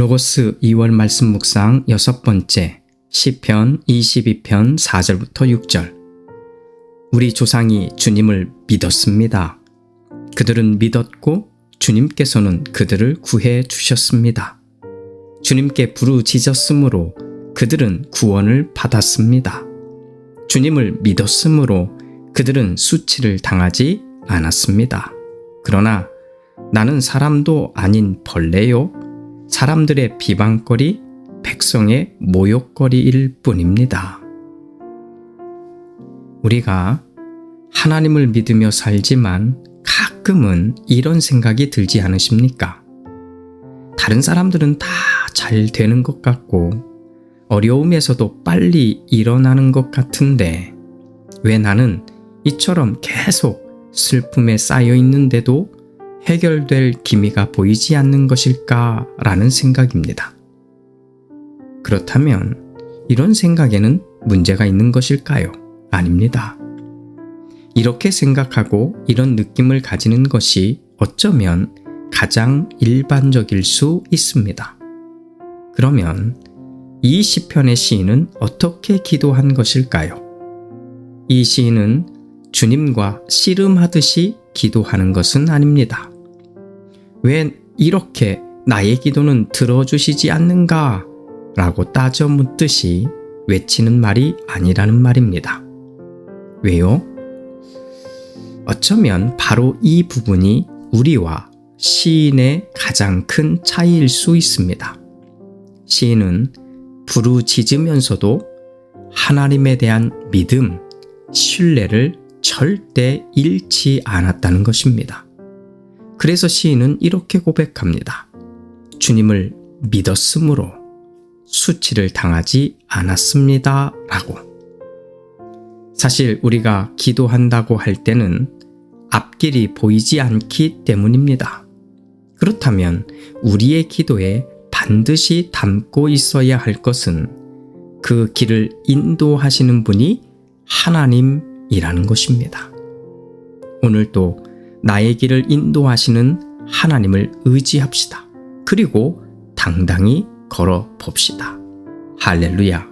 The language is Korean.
로고스 2월 말씀 묵상 여섯 번째 시편 22편 4절부터 6절 우리 조상이 주님을 믿었습니다. 그들은 믿었고 주님께서는 그들을 구해 주셨습니다. 주님께 부르짖었으므로 그들은 구원을 받았습니다. 주님을 믿었으므로 그들은 수치를 당하지 않았습니다. 그러나 나는 사람도 아닌 벌레요. 사람들의 비방거리, 백성의 모욕거리일 뿐입니다. 우리가 하나님을 믿으며 살지만 가끔은 이런 생각이 들지 않으십니까? 다른 사람들은 다 잘 되는 것 같고 어려움에서도 빨리 일어나는 것 같은데 왜 나는 이처럼 계속 슬픔에 쌓여 있는데도 해결될 기미가 보이지 않는 것일까라는 생각입니다. 그렇다면 이런 생각에는 문제가 있는 것일까요? 아닙니다. 이렇게 생각하고 이런 느낌을 가지는 것이 어쩌면 가장 일반적일 수 있습니다. 그러면 이 시편의 시인은 어떻게 기도한 것일까요? 이 시인은 주님과 씨름하듯이 기도하는 것은 아닙니다. 왜 이렇게 나의 기도는 들어주시지 않는가? 라고 따져 묻듯이 외치는 말이 아니라는 말입니다. 왜요? 어쩌면 바로 이 부분이 우리와 시인의 가장 큰 차이일 수 있습니다. 시인은 부르짖으면서도 하나님에 대한 믿음, 신뢰를 절대 잃지 않았다는 것입니다. 그래서 시인은 이렇게 고백합니다. 주님을 믿었으므로 수치를 당하지 않았습니다. 라고. 사실 우리가 기도한다고 할 때는 앞길이 보이지 않기 때문입니다. 그렇다면 우리의 기도에 반드시 담고 있어야 할 것은 그 길을 인도하시는 분이 하나님이라는 것입니다. 오늘도 나의 길을 인도하시는 하나님을 의지합시다. 그리고 당당히 걸어 봅시다. 할렐루야.